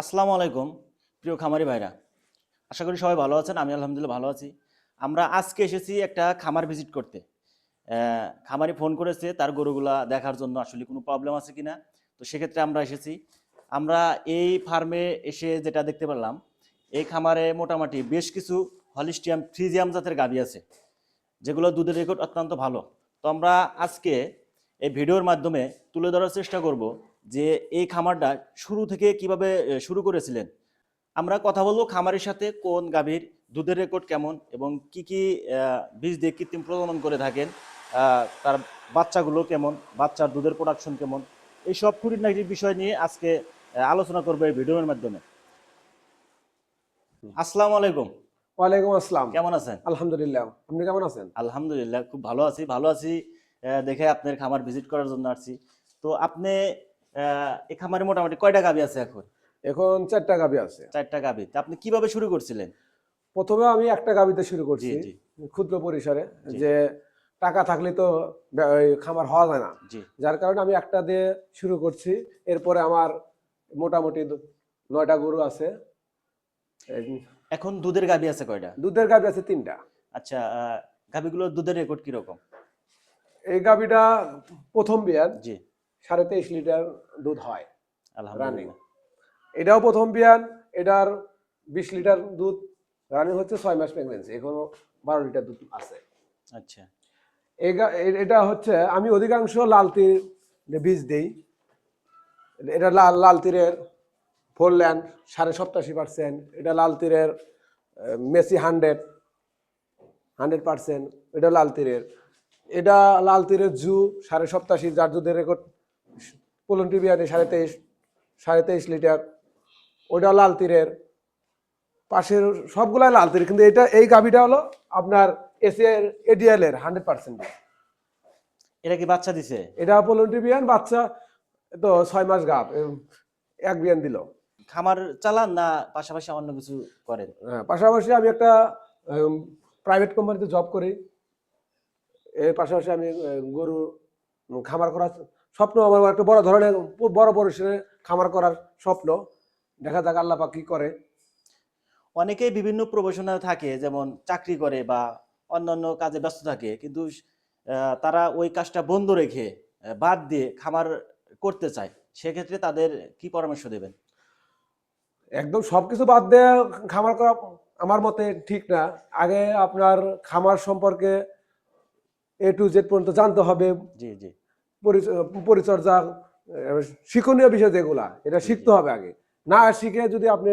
আসসালামু আলাইকুম, প্রিয় খামারি ভাইরা। আশা করি সবাই ভালো আছেন, আমি আলহামদুলিল্লাহ ভালো আছি। আমরা আজকে এসেছি একটা খামার ভিজিট করতে। খামারি ফোন করেছে, তার গরুগুলা দেখার জন্য আসলে কোনো প্রবলেম আছে কি না তো সেক্ষেত্রে আমরা এসেছি। আমরা এই ফার্মে এসে যেটা দেখতে পারলাম এই খামারে মোটামুটি বেশ কিছু হলিস্টিয়াম, ফ্রিজিয়াম জাতের গাভি আছে, যেগুলো দুধের রেকর্ড অত্যন্ত ভালো। তো আমরা আজকে এই ভিডিওর মাধ্যমে তুলে ধরার চেষ্টা করব যে এই খামারটা শুরু থেকে কীভাবে শুরু করেছিলেন? আমরা কথা বলব খামারের সাথে কোন গাভীর দুধের রেকর্ড কেমন এবং কি কি বীজ দিয়ে কৃত্রিম প্রজনন করে থাকেন তার বাচ্চাগুলো কেমন বাচ্চার দুধের প্রোডাকশন কেমন এই সব খুঁটিনাটি বিষয় নিয়ে আজকে আলোচনা করব এই ভিডিওর মাধ্যমে। আসসালামু আলাইকুম। ওয়ালাইকুম আসসালাম। কেমন আছেন? আলহামদুলিল্লাহ। আপনি কেমন আছেন? আলহামদুলিল্লাহ খুব ভালো আছি ভালো আছি। দেখে আপনার খামার ভিজিট করার জন্য আসছি। তো আপনি এই খামারে মোটামুটি কয়টা গাভী আছে এখন? এখন চারটা গাবি আছে। চারটা গাভী আপনি কীভাবে শুরু করছিলেন? প্রথমে আমি একটা গাবিতে শুরু করছি ক্ষুদ্র পরিসরে। যে টাকা থাকলে তো খামার হওয়া যায় না। যার কারণে আমি একটা দিয়ে শুরু করছি। এরপরে আমার মোটামুটি নয়টা গরু আছে। এখন দুধের গাভী আছে কয়টা? দুধের গাবি আছে তিনটা। আচ্ছা আহ, গাভীগুলোর দুধের রেকর্ড কীরকম? এই গাবিটা প্রথম বিয়ান জি। সাড়ে তেইশ লিটার দুধ হয় আলহামদুলিল্লাহ। এটাও প্রথম বিয়ান এটার বিশ লিটার দুধ রানিং হচ্ছে ছয় মাস প্রেগনেন্সি এখনও বারো লিটার দুধ আছে। আচ্ছা। এটা হচ্ছে আমি অধিকাংশ লাল তীর বীজ দেই এটা লাল লাল তীরের ফোর ল্যান্ড সাড়ে সপ্তাশি পার্সেন্ট এটা লাল তীরের মেসি হান্ড্রেড হান্ড্রেড পার্সেন্ট এটা লাল তীরের এটা লাল তীরের জু সাড়ে সপ্তাশি যার দুধের রেকর্ড পোলট্রি বিয়ানে সাড়ে তেইশ সাড়ে তেইশ লিটার। ওটা লাল তীরের। পাশের সবগুলাই লাল তীর কিন্তু এটা এই গাভিটা হলো আপনার এসিআর এডিএল এর হান্ড্রেড পার্সেন্ট। এটা কি বাচ্চা দিছে? এটা পোলট্রি বিয়ান বাচ্চা তো ছয় মাস গাভ এক বিয়ান দিল। খামার চালান না পাশাপাশি অন্য কিছু করেন? হ্যাঁ, পাশাপাশি আমি একটা প্রাইভেট কোম্পানিতে জব করি। এর পাশাপাশি আমি গরু খামার করার স্বপ্ন আমার একটা বড় ধরনের বড় পরিসরে খামার করার স্বপ্ন। দেখা যাক আল্লাহ পাক কি করে। অনেকেই বিভিন্ন প্রফেশনাল থাকে যেমন চাকরি করে বা অন্যান্য কাজে ব্যস্ত থাকে কিন্তু তারা ওই কাজটা বন্ধ রেখে বাদ দিয়ে খামার করতে চায়। সেক্ষেত্রে তাদের কি পরামর্শ দেবেন? একদম সব কিছু বাদ দিয়ে খামার করা আমার মতে ঠিক না। আগে আপনার খামার সম্পর্কে এ টু জেড পর্যন্ত জানতে হবে। জি জি। পরিচর্যা শিক্ষণীয় বিষয় যেগুলা এটা শিখতে হবে আগে। না শিখে যদি আপনি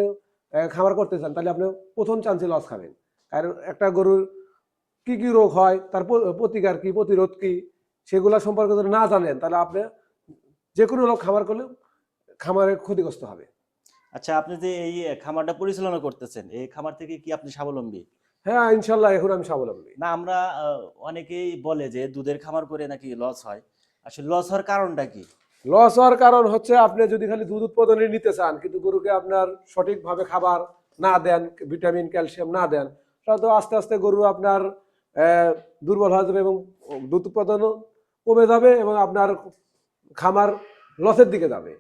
খামার করতে চান তাহলে আপনি প্রথম চান্সে লস খাবেন। কারণ একটা গরুর কি কি রোগ হয় তার প্রতিকার কি প্রতিরোধ কি সেগুলা সম্পর্কে যদি না জানেন তাহলে আপনি যে কোনো লোক খামার করলে খামারে ক্ষতিগ্রস্ত হবে। আচ্ছা আপনি যে এই খামারটা পরিচালনা করতেছেন এই খামার থেকে কি আপনি স্বাবলম্বী? হ্যাঁ ইনশাল্লাহ এখন আমি স্বাবলম্বী। না আমরা অনেকেই বলে যে দুধের খামার করে নাকি লস হয়। আসলে লস হওয়ার কারণটা কি? লস হওয়ার কারণ হচ্ছে আপনি যদি খালি দুধ উৎপাদনে নিতে চান কিন্তু গরুকে আপনার সঠিকভাবে খাবার না দেন ভিটামিন ক্যালসিয়াম না দেন তাহলে তো আস্তে আস্তে গরু আপনার দুর্বল হয়ে যাবে এবং দুধ উৎপাদনও কমে যাবে এবং আপনার খামার লসের দিকে যাবে।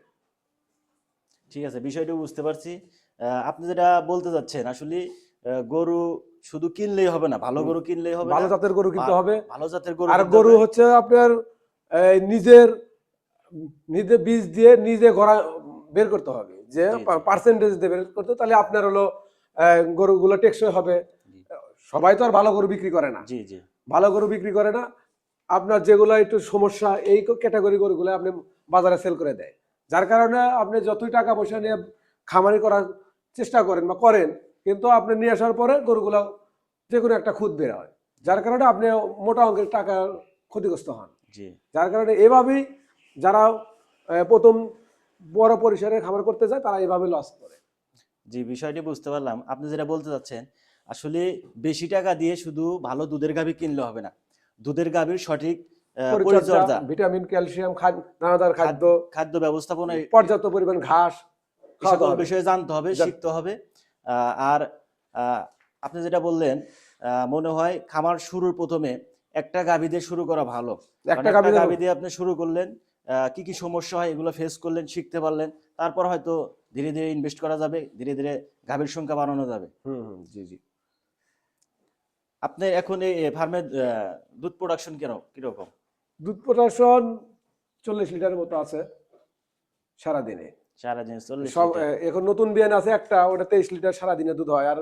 ঠিক আছে বিষয়টা বুঝতে পারছি। আপনি যেটা বলতে যাচ্ছেন আসলে গরু শুধু কিনলেই হবে না ভালো গরু কিনলেই হবে ভালো জাতের গরু কিনতে হবে। ভালো জাতের গরু আর গরু হচ্ছে আপনার নিজের নিজে বীজ দিয়ে নিজে গড়া বের করতে হবে। যে। পার্সেন্টেজ দিয়ে বের করতে তাহলে আপনার হলো গরুগুলো টেকসই হবে। সবাই তো আর ভালো গরু বিক্রি করে না। জি জি। ভালো গরু বিক্রি করে না। আপনার যেগুলো একটু সমস্যা এই ক্যাটাগরি গরুগুলো আপনি বাজারে সেল করে দেয়। যার কারণে আপনি যতই টাকা পয়সা নিয়ে খামারি করার চেষ্টা করেন বা করেন কিন্তু আপনি নিয়ে আসার পরে গরুগুলো যে কোনো একটা খুদ বের হয়। যার কারণে আপনি মোটা অঙ্কের টাকা ক্ষতিগ্রস্ত হন। যার কারণে এভাবেই যারা প্রথম বড় পরিসরে খামার করতে যায় তারা এভাবে লস করে। জি বিষয়টি বুঝতে পারলাম। আপনি যেটা বলতে চাচ্ছেন আসলে বেশি টাকা দিয়ে শুধু ভালো দুধের গাভী কিনলে হবে না। দুধের গাভীর সঠিক পরিচর্যা ভিটামিন ক্যালসিয়াম খাদ্য খাদ্য খাদ্য ব্যবস্থাপনা পর্যাপ্ত পরিমাণ ঘাস সকল বিষয়ে জানতে হবে শিখতে হবে। আর আপনি যেটা বললেন আহ, মনে হয় খামার শুরুর প্রথমে একটা গাভী দিয়ে শুরু করা ভালো। একটা কারণ গাভী দিয়ে আপনি শুরু করলেন কি কি সমস্যা হয় এগুলো ফেস করলেন শিখতে পারলেন তারপর হয়তো ধীরে ধীরে ইনভেস্ট করা যাবে ধীরে ধীরে গাভীর সংখ্যা বাড়ানো যাবে। হুম জি জি। আপনি এখন এই ফার্মের দুধ প্রোডাকশন কীরকম কীরকম? দুধ প্রোডাকশন চল্লিশ লিটারের মতো আছে সারাদিনে। সারাদিন চল্লিশ সব। এখন নতুন বিয়ান আছে একটা ওটা তেইশ লিটার সারাদিনে দুধ হয় আর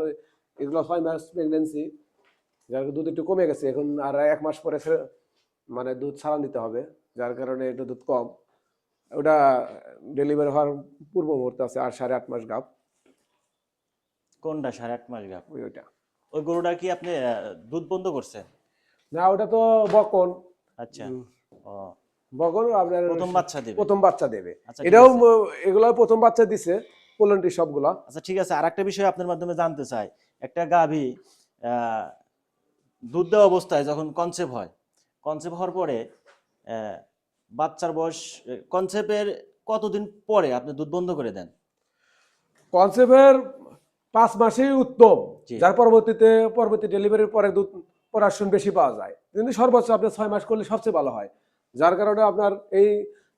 এগুলো ছয় মাস প্রেগনেন্সি যার দুধ একটু কমে গেছে এখন আর এক মাস পরে মানে দুধ ছাড়া দিতে হবে যার কারণে একটু দুধ কম। ওটা ডেলিভারি হওয়ার পূর্ব মুহূর্তে আছে আর সাড়ে আট মাস গাপ কোনটা সাড়ে আট মাস ওই ওইটা। ওই গরুটা কি আপনি দুধ বন্ধ করছেন না ওটা তো বকন। আচ্ছা। ও। বকন আপনার প্রথম বাচ্চা দেবে? প্রথম বাচ্চা দেবে। আচ্ছা, এটাও। এগুলো প্রথম বাচ্চা দিছে পোলেন্ট্রি সবগুলা। আচ্ছা ঠিক আছে। আর একটা বিষয় আপনার মাধ্যমে জানতে চাই। একটা গাভী দুধ দেওয়া অবস্থায় যখন কনসেপ্ট হয় কনসেপ্ট হওয়ার পরে বাচ্চার বয়স কনসেপ্টের কতদিন পরে আপনি দুধ বন্ধ করে দেন? কনসেপ্টের পাঁচ মাসেই উত্তম। যার পরবর্তীতে পরবর্তী ডেলিভারির পরে দুধ প্রোডাকশন বেশি পাওয়া যায়। কিন্তু সর্বোচ্চ আপনি ছয় মাস করলে সবচেয়ে ভালো হয়। যার কারণে আপনার এই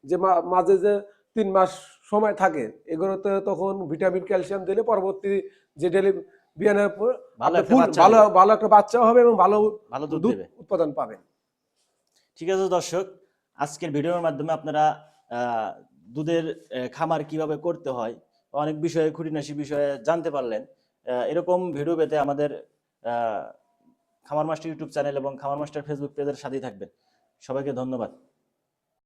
যে মাঝে যে তিন মাস সময় থাকে এগুলোতে তখন ভিটামিন ক্যালসিয়াম দিলে পরবর্তী যে ডেলি বিয়ানের পর ভালো ভালো। একটা বাচ্চা হবে এবং ভালো ভালো দুধ উৎপাদন পাবেন ঠিক আছে দর্শক আজকের ভিডিওর মাধ্যমে আপনারা আহ, দুধের খামার কীভাবে করতে হয় অনেক বিষয়ে খুঁটিনাটি বিষয়ে জানতে পারলেন। এরকম ভিডিও পেতে আমাদের আহ, খামার মাস্টার ইউটিউব চ্যানেল এবং খামার মাস্টার ফেসবুক পেজের সাথেই থাকবেন। সবাইকে ধন্যবাদ।